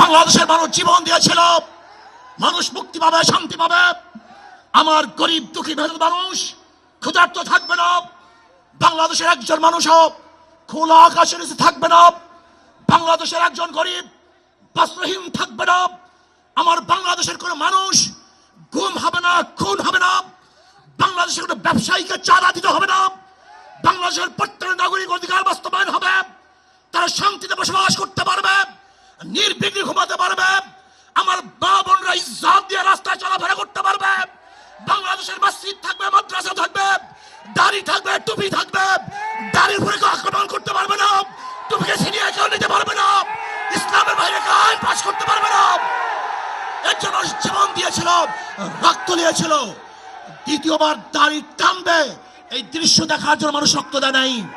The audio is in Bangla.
বাংলাদেশের মানুষ জীবন দিয়েছিল। মানুষ মুক্তি পাবে, শান্তি পাবে। আমার গরিব, দুঃখী মেহনত মানুষ ক্ষুধার্ত থাকবে না। বাংলাদেশের একজন মানুষও খোলা আকাশের নিচে থাকবে না। বাংলাদেশের একজন গরিব, বস্ত্রহীন থাকবে না। আমার বাংলাদেশের কোনো মানুষ গুম হবে না, খুন হবে না। বাংলাদেশের কোনো ব্যবসায়ীকে চাঁদা দিতে হবে না। বাংলাদেশের প্রত্যেক নাগরিক অধিকার বাস্তবায়ন হবে। তারা শান্তিতে বসবাস করতে পারবে নির্বিঘ্নে ঘুমাতে পারবে। আমার মা বোনরা ইজ্জত দিয়ে রাস্তায় চলাফেরা করতে পারবে। বাংলাদেশের মসজিদ থাকবে, মাদ্রাসা থাকবে, দাড়ি থাকবে, টুপি থাকবে। দাড়ির উপরে আক্রমণ করতে পারবে না। টুপিকে ছিনিয়ে কেউ নিতে পারবে না। ইসলামের বাইরে কেউ আইন পাশ করতে পারবে না। এর জন্য জীবন দিয়েছিল, রক্ত দিয়েছিল দ্বিতীয়বার দাড়ি টানবে। এই দৃশ্য দেখার জন্য মানুষ রক্ত দেয় নাই।